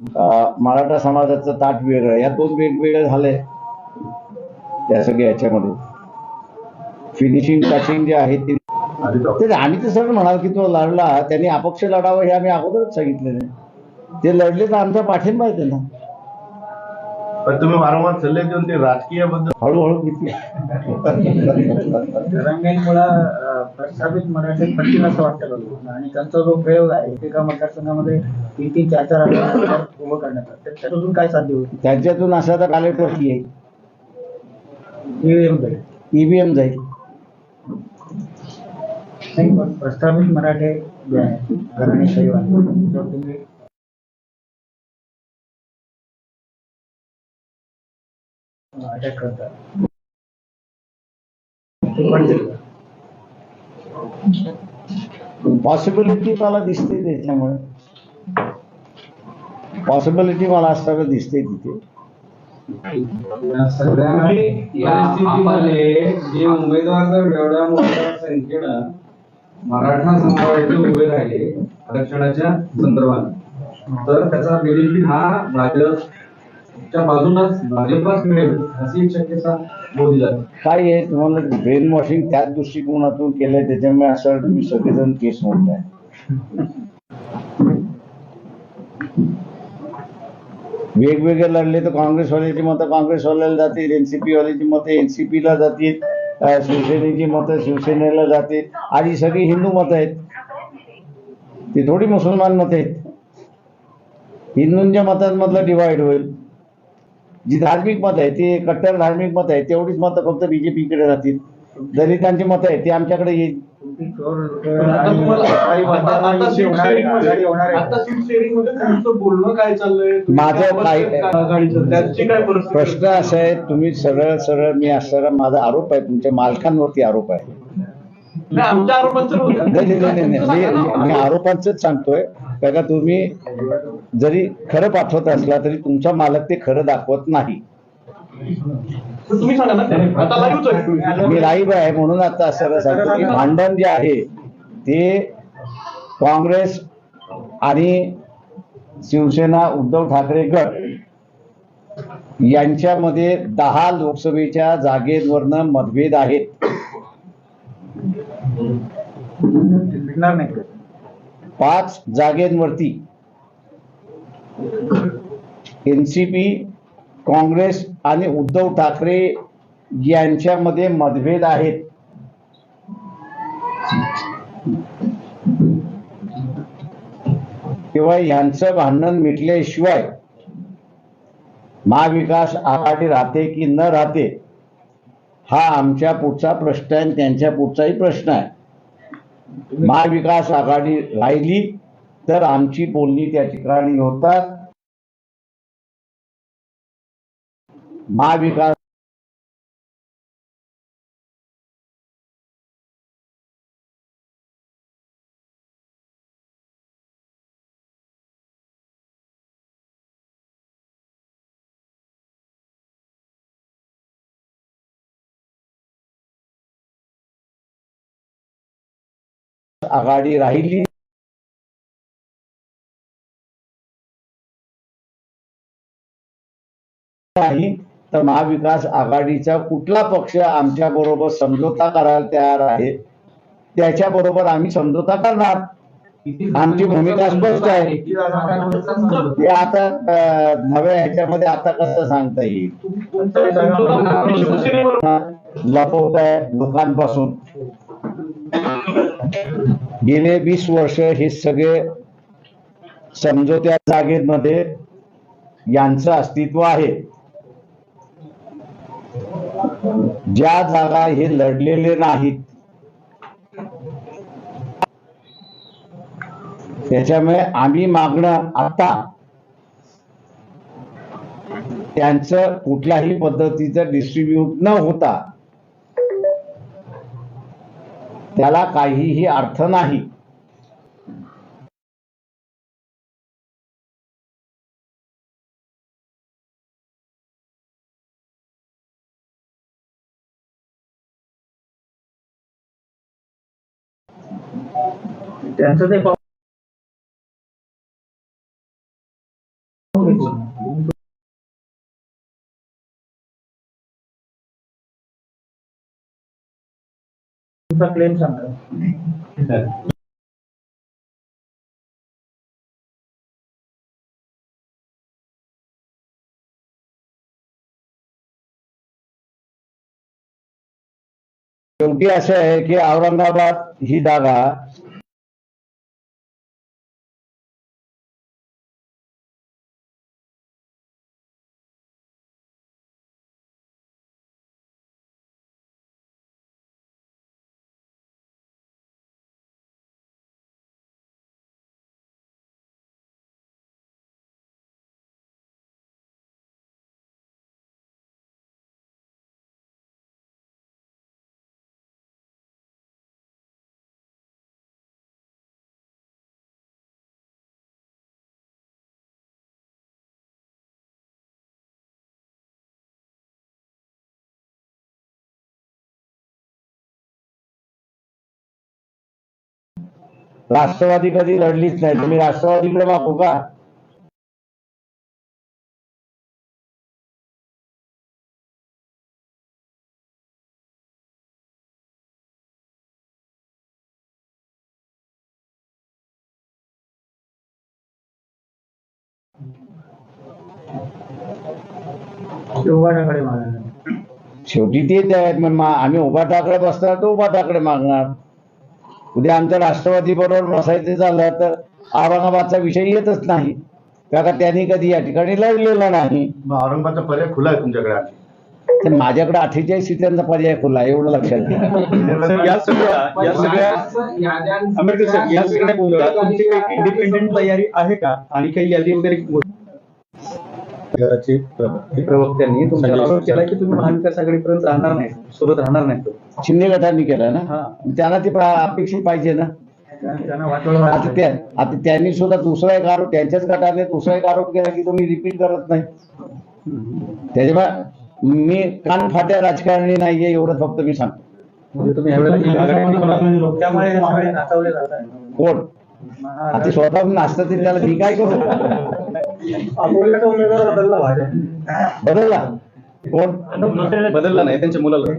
मराठा समाजाचं ताट वेगळं या दोन वेगवेगळ्या झाले त्या सगळ्या याच्यामध्ये. फिनिशिंग टचिंग जे आहे ते आणि ते सगळं म्हणाल की तो लढला त्यांनी अपक्ष लढावं हे आम्ही अगोदरच सांगितलेलं ते लढले तर आमचा पाठिंबा आहे त्यांना. पण तुम्ही वारंवार सल्ले देऊन ते राजकीयबद्दल हळूहळू किती? रंगाईमुळे प्रस्थापित मराठी पडतील असं वाटतं? आणि त्यांचा जो प्रयोग आहे एकेका मतदारसंघामध्ये तीन तीन चार चार हजार उभं करण्यात त्याच्यातून काय साध्य होईल? त्यांच्यातून असा तर कालेटवरती आहे. EVM जाईल. ईव्हीएम जाईल. प्रस्थापित मराठे जे आहे घराणे शैवाल त्याच्यावर तुम्ही अटॅक करतात. पॉसिबिलिटी मला दिसते त्याच्यामुळे. पॉसिबिलिटी मला असताना दिसते तिथे. या जे उमेदवार जर एवढ्या मोठ्या संख्येनं मराठा समाजाचे उभे राहिले आरक्षणाच्या संदर्भात. तर त्याचा बेनिफिट हा बाजूनच मिळेल अशी एक शक्यता बोलली जाते काय आहे? तुम्हाला ब्रेन वॉशिंग त्याच दृष्टिकोनातून केलंय त्याच्यामुळे असं तुम्ही सगळेजण केस म्हणताय वेगवेगळे लढले तर काँग्रेसवाल्याची मतं काँग्रेसवाल्याला जातील एनसीपी वाल्याची मतं एनसीपी ला जातील शिवसेनेची मतं शिवसेनेला जातील. आणि सगळी हिंदू मतं आहेत. ती थोडी मुसलमान मतं आहेत. हिंदूंच्या मतांमधलं डिवाइड होईल. जी धार्मिक मत आहे ती कट्टर धार्मिक मत आहे तेवढीच मतं फक्त बीजेपीकडे राहतील. दलितांची मतं आहे ती आमच्याकडे येईल. माझं काय- प्रश्न असा आहे तुम्ही सरळ सरळ मी असणारा माझा आरोप आहे तुमच्या मालकांवरती आरोप आहे. नाही, आरोपांचं नाही नाही मी आरोपांचंच सांगतोय. कारण का तुम्ही जरी खरं पाठवत असला तरी तुमचा मालक ते खरं दाखवत नाही. तुम्ही सांगा ना. आता लाईव्हच आहे तुम्ही. मी लाईव्ह आहे म्हणून आता असं सांगतो की भांडण जे आहे ते काँग्रेस आणि शिवसेना उद्धव ठाकरे गट यांच्यामध्ये दहा लोकसभेच्या जागेवरनं मतभेद आहेत. पाच जागेंवरती. एनसीपी काँग्रेस आणि उद्धव ठाकरे यांच्यामध्ये मतभेद आहेत. किंवा यांचं भांडण मिटल्याशिवाय महाविकास आघाडी राहते की न राहते हा आमच्या पुढचा प्रश्न आहे आणि त्यांच्या पुढचाही प्रश्न आहे. महाविकास आघाडी राहिली तर आमची बोलणी त्या ठिकाणी होतात महाविकास आघाडी राहिली. नाही तर महाविकास आघाडीचा कुठला पक्ष आमच्या बरोबर समझोता करायला तयार आहे? त्याच्या बरोबर आम्ही समझोता करणार. आमची भूमिका स्पष्ट आहे. ते आता नव्या ह्याच्यामध्ये आता कसं सांगता येईल? लपवत आहे लोकांपासून. गेले वीस वर्ष हे सगळे समजोत्या जागेमध्ये यांचं अस्तित्व आहे. ज्या जागा हे लढलेले नाहीत त्याच्यामुळे आम्ही मागणं आता त्यांचं कुठल्याही पद्धतीचं डिस्ट्रीब्यूट न होता त्याला काहीही अर्थ नाही. त्यांचं ते तुमचा क्लेम सांगा शेवटी असं आहे की औरंगाबाद ही जागा राष्ट्रवादी कधी लढलीच नाही. तुम्ही राष्ट्रवादीकडे मागू का? शेवटी तेच आहेत मग आम्ही उभा टाकडे बसणार तर उभा टाकडे मागणार. उद्या आमच्या राष्ट्रवादी बरोबर बसायचं झालं तर औरंगाबादचा विषय येतच नाही. का त्यांनी कधी या ठिकाणी लढलेला नाही. औरंगाबादचा पर्याय खुला आहे तुमच्याकडे. तर माझ्याकडे अठ्ठेचाळीस सीटांचा पर्याय खुला आहे, एवढं लक्षात घ्या. सर, या सगळ्या या सगळ्या आंबेडकर साहेब या सगळ्या गोष्टी तुमची काही इंडिपेंडेंट तयारी आहे का? आणि काही यादी वगैरे हे प्रवक्त्यांनी केला की तुम्ही महाविकास आघाडीपर्यंत राहणार नाही सोबत राहणार नाही शिंदे गटांनी केलं ना? हा. त्यांना ते अपेक्षित पाहिजे ना? आता त्यांनी सुद्धा दुसरा एक आरोप त्यांच्याच गटाने दुसरा एक आरोप केला की तुम्ही रिपीट करत नाही. त्याच्यामुळे मी कान फाट्या राजकारणी नाहीये एवढं फक्त मी सांगतो. म्हणजे कोण? आता स्वतःहून नाचतं ते त्याला मी काय करू? अकोल्याचा उमेदवार बदलला भाजप. बदलला. कोण? बदलला नाही त्यांच्या मुलाला.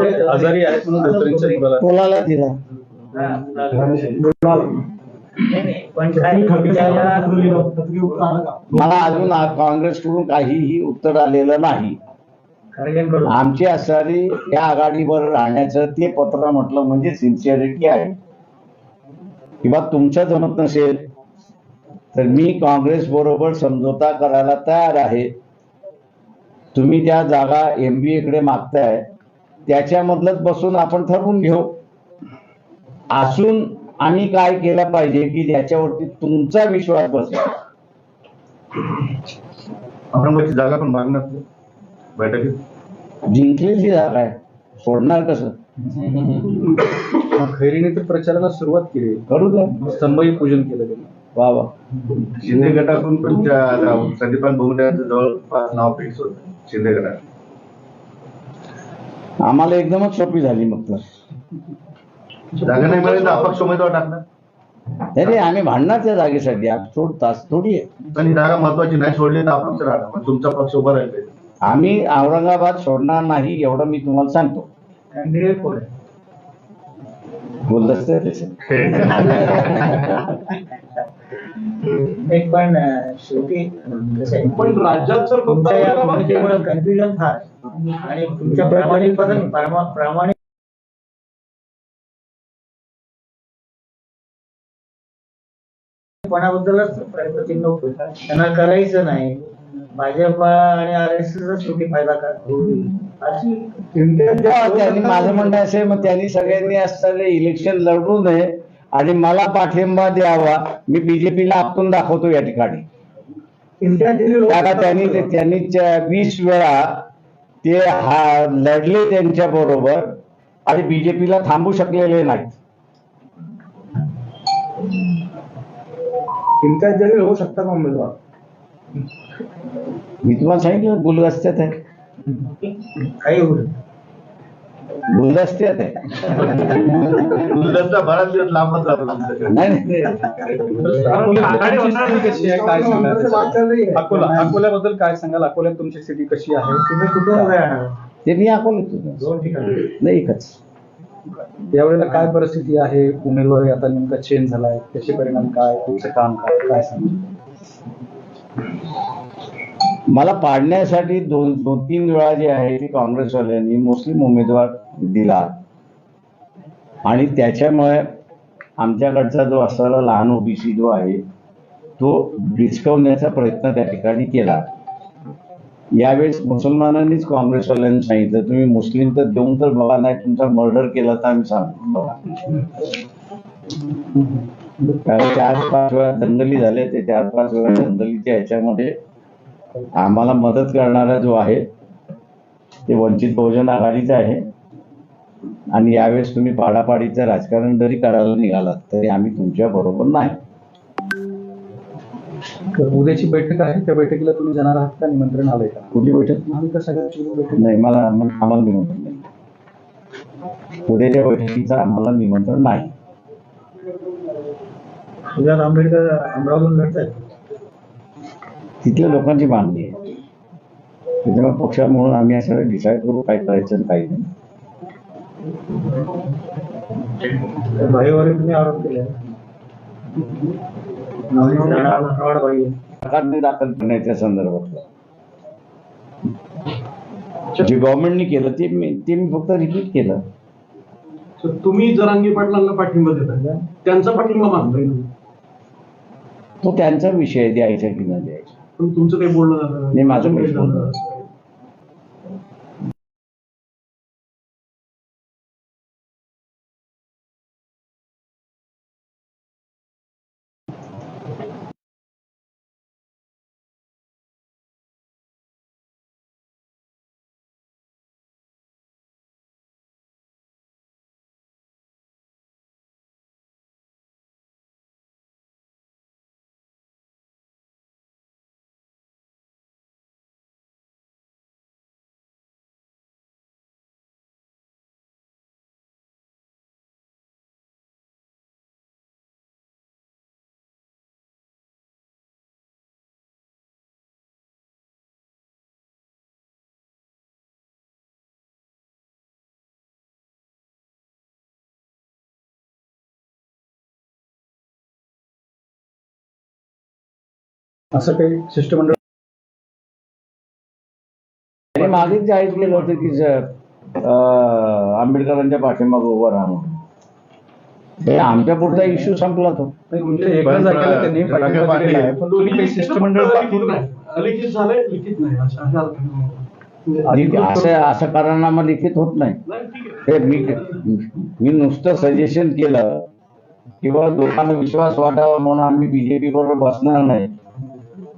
ते आजारी आहेत म्हणून डॉक्टरांच्या मुलाला. कोणाला दिला? नाही, नाही, पण काय त्याला मला अजून आ- काँग्रेसकडून काहीही उत्तर आलेलं नाही. आमची असणारी या आघाडीवर राहण्याचं ते पत्र म्हटलं म्हणजे सिन्सिअरिटी आहे. किंवा तुमच्या जमत नसेल तर मी काँग्रेस बरोबर समझोता करायला तयार आहे. तुम्ही त्या जागा एमबीए कडे मागताय त्याच्यामधलंच बसून आपण ठरवून घेऊ. असून आम्ही काय केलं पाहिजे की ज्याच्यावरती तुमचा विश्वास बसेल. औरंगाबादची जागा पण मागणार बैठकीत. जिंकलेली जागा आहे. सोडणार कसं? खैरीने तर प्रचाराला सुरुवात केली. करू द्या. स्तंभही पूजन केलं वा वा. शिंदे गटातून तुमच्या आता संदीपान जवळपास नाव फिक्स होतं शिंदे गटात. आम्हाला एकदमच सोपी झाली मग तर. जागा नाही मिळेल तर अपक्ष उमेदवार टाकणार. अरे आम्ही भांडणार त्या जागेसाठी. आज सोड तास थोडी आहे. पण ही जागा महत्वाची नाही सोडली तर अपक्ष राहणार. तुमचा पक्ष उभा राहील. आम्ही औरंगाबाद सोडणार नाही एवढं मी तुम्हाला सांगतो. कॅन्डिडेट कोण आहे? बोलतच त्याचे. एक पण शेवटी पण राज्यात भूमिकेमुळे कन्फ्युजन फार आणि तुमच्या प्रामाणिकपणा प्रामा- प्रामाणिक पणाबद्दलच होतं. त्यांना करायचं नाही. भाजप आणि आर एस शेवटी फायदा का अशी माझं म्हणणं असे मग त्यांनी सगळ्यांनी असताना इलेक्शन लढू नये. आणि मला पाठिंबा द्यावा. मी बीजेपीला आपटून दाखवतो या ठिकाणी. त्यांनी त्यांनी वीस वेळा ते हा लढले त्यांच्या बरोबर आणि बीजेपीला थांबू शकलेले नाहीत. इम्तियाज जलील होऊ शकता का उमेदवार? मी तुम्हाला सांगितलं बोलू असतात आहे काही होईल गुलदस्त्यात आहे गुलदस्ता बराच दिवस लांबच जातो. नाही नाही अकोल्याची स्थिती कशी आहे काय सांगाल अकोला अकोल्याबद्दल काय सांगाल अकोल्यात तुमची स्थिती कशी आहे तुम्ही कुठून राहणार ते मी अकोला दोन ठिकाणी नाही एकच यावेळेला काय परिस्थिती आहे उमेदवारी आता नेमका चेंज झालाय त्याचे परिणाम काय तुमचं काम काय काय सांगाल मला पाडण्यासाठी दोन दोन तीन वेळा जे आहे ते काँग्रेसवाल्यांनी मुस्लिम उमेदवार दिला. आणि त्याच्यामुळे आमच्याकडचा जो असलेला लहान ओबीसी जो आहे तो डिस्कवण्याचा प्रयत्न त्या ठिकाणी केला. यावेळेस मुसलमानांनीच काँग्रेसवाल्यांनी सांगितलं तुम्ही मुस्लिम तर देऊन तर बघा नाही तुमचा मर्डर केला तर आम्ही सांगतो कारण चार पाच वेळा दंगली झाल्या ते चार पाच वेळा दंगलीच्या ह्याच्यामध्ये आम्हाला मदत करणारा जो आहे ते वंचित बहुजन आघाडीचा आहे. आणि यावेळेस तुम्ही पाडापाडीचं राजकारण जरी करायला निघालात तरी आम्ही तुमच्या बरोबर नाही. तर उद्याची बैठक आहे. त्या बैठकीला तुम्ही जाणार आहात का? निमंत्रण आलंय का? कुठली बैठक? महाविकास आघाडीची बैठक नाही मला आम्हाला निमंत्रण नाही. उद्याच्या बैठकीचं आम्हाला निमंत्रण नाही. सुजात आंबेडकर अमरावतीहून लढतायत तिथल्या लोकांची मागणी आहे. त्याच्यामुळे पक्षा म्हणून आम्ही असं डिसाईड करू काय करायचं आणि काही नाही. भाईवर तुम्ही आरोप केले. दाखल करण्याच्या संदर्भात जे गव्हर्नमेंटने केलं ते मी ते मी फक्त रिपीट केलं. तर तुम्ही जरांगी पाटलांना पाठिंबा देता. त्यांचा पाठिंबा मागताय तो त्यांचा विषय आहे, द्यायचा की न द्यायचा. पण तुमचं काही बोलणं नाही, माझं काहीच बोलणं असं काही शिष्टमंडळ आणि मागेच जाहीर केलं होतं की ज- अं, आंबेडकरांच्या पाठीमागे उभं राहा म्हणून. हे आमच्या पुढचा इश्यू संपला तो. नाही, तुमच्या एका जागेला त्यांनी पाठिंबा दिलेला आहे पण तुम्ही काही शिष्टमंडळ पाठवून नाही. लिखित झालंय लिखित नाही. अशा अशा म्हणजे असं असं कारणामा लिखित होत नाही. नाही, ठीक आहे. हे मी मी नुसतं सजेशन केलं किंवा लोकांना विश्वास वाटावा म्हणून आम्ही बीजेपी बरोबर बसणार नाही.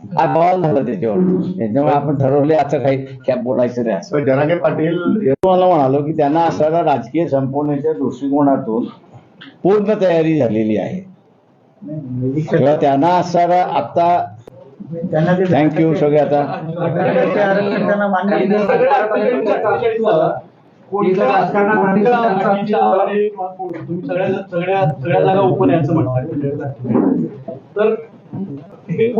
बवाल झालं त्याच्यावर. त्याच्यामुळे आपण ठरवले असं काही काय बोलायचं नाही असं. जरांगे पाटील तुम्हाला म्हणालो की त्यांना असणारा राजकीय संपवण्याच्या दृष्टिकोनातून पूर्ण तयारी झालेली आहे. किंवा त्यांना असणारा आता थँक्यू सगळे आता. सगळ्या जागा ओपन याचं म्हणताय तर म्हणजे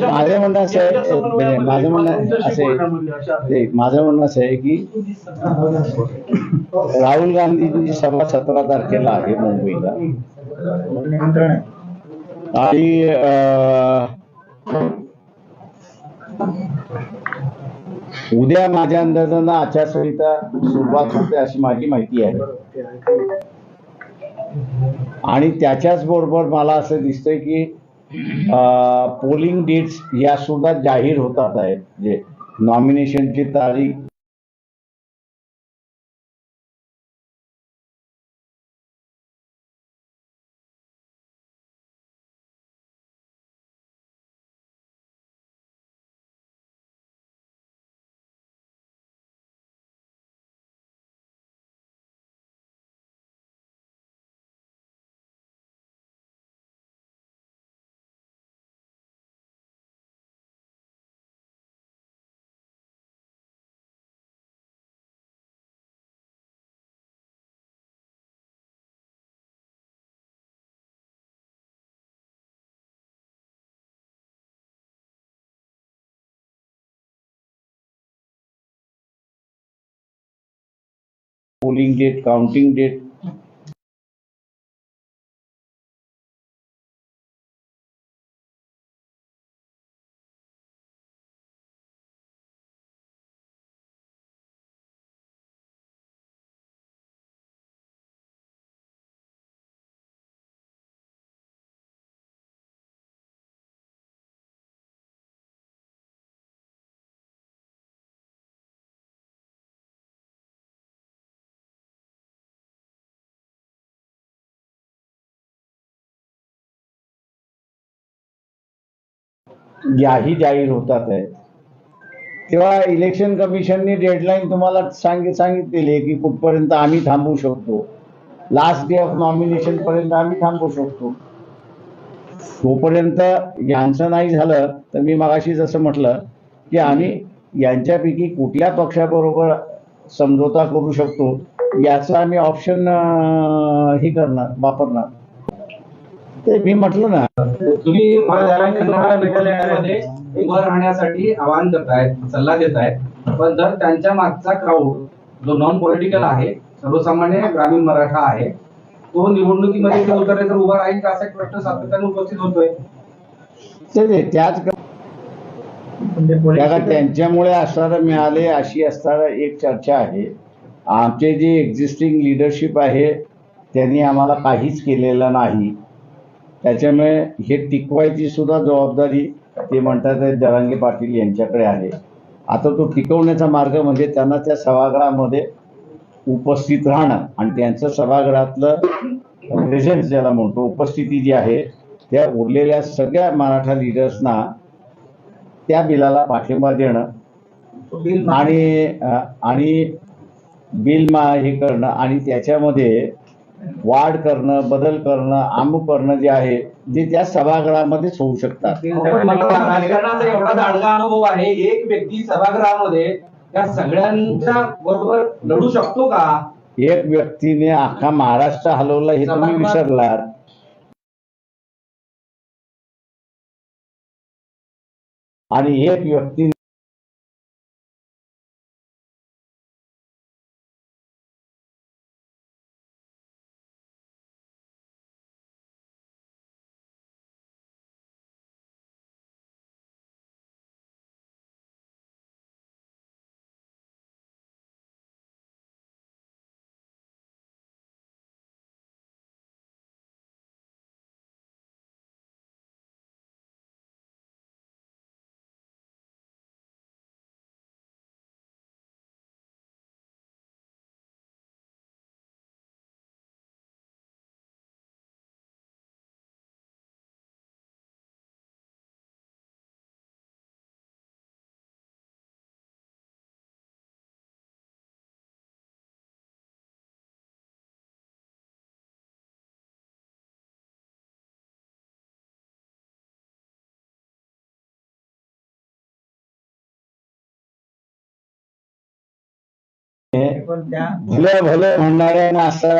माझं म्हणणं असं आहे, समन्वयामध्ये माझं म्हणणं असं माझं म्हणणं असं आहे की राहुल गांधींची सभा सतरा तारखेला आहे मुंबईला. आणि उद्या माझ्या अंदाजानं आचारसंहिता सुरुवात होते अशी माझी माहिती आहे. आणि त्याच्याच बरोबर मला असं दिसतंय की पोलिंग डेट्स या सुद्धा जाहीर होतात आहेत. जे नॉमिनेशनची तारीख polling date, counting date, याही जाहीर होतात आहे. तेव्हा इलेक्शन कमिशनने डेडलाईन तुम्हाला सांगित सांगितलेली आहे की कुठपर्यंत आम्ही थांबू शकतो. लास्ट डे ऑफ नॉमिनेशन पर्यंत आम्ही थांबू शकतो. तोपर्यंत यांचं नाही झालं तर मी मगाशी जसं म्हटलं की आम्ही यांच्यापैकी कुठल्या पक्षाबरोबर समझोता करू शकतो याचा आम्ही ऑप्शन हे करणार वापरणार. ते मी म्हटलं ना. तुम्ही उभं राहण्यासाठी आवाहन करताय सल्ला देताय पण जर त्यांच्या मागचा क्राऊड जो नॉन पॉलिटिकल आहे सर्वसामान्य ग्रामीण मराठा आहे तो निवडणुकीमध्ये उतरले तर उभा राहील का असा एक प्रश्न सातत्याने उपस्थित होतोय? ते त्याच त्यांच्यामुळे असणारं मिळाले अशी असणारं एक चर्चा आहे. आमचे जे एक्झिस्टिंग लिडरशिप आहे त्यांनी आम्हाला काहीच केलेलं नाही. त्याच्यामुळे हे टिकवायची सुद्धा जबाबदारी ते म्हणतात जरांगे पाटील यांच्याकडे आहे. आता तो टिकवण्याचा मार्ग म्हणजे त्यांना त्या सभागृहामध्ये उपस्थित राहणं आणि त्यांचं सभागृहातलं प्रेझेन्स ज्याला म्हणतो उपस्थिती जी आहे त्या उरलेल्या सगळ्या मराठा लिडर्सना त्या बिलाला पाठिंबा देणं बिल आणि आणि बिल मा हे करणं आणि त्याच्यामध्ये वाढ करणं बदल करणं अमुक करणं जे आहे ते त्या सभागृहामध्येच होऊ शकतात. मला राजकारणाचा एवढा दांडगा अनुभव आहे एक व्यक्ती सभागृहामध्ये त्या सगळ्यांच्या बरोबर लढू शकतो का? एक व्यक्तीने अख्खा महाराष्ट्र हलवला हे तुम्ही विसरलात. आणि एक व्यक्ती भलं भलं म्हणणाऱ्यांना असा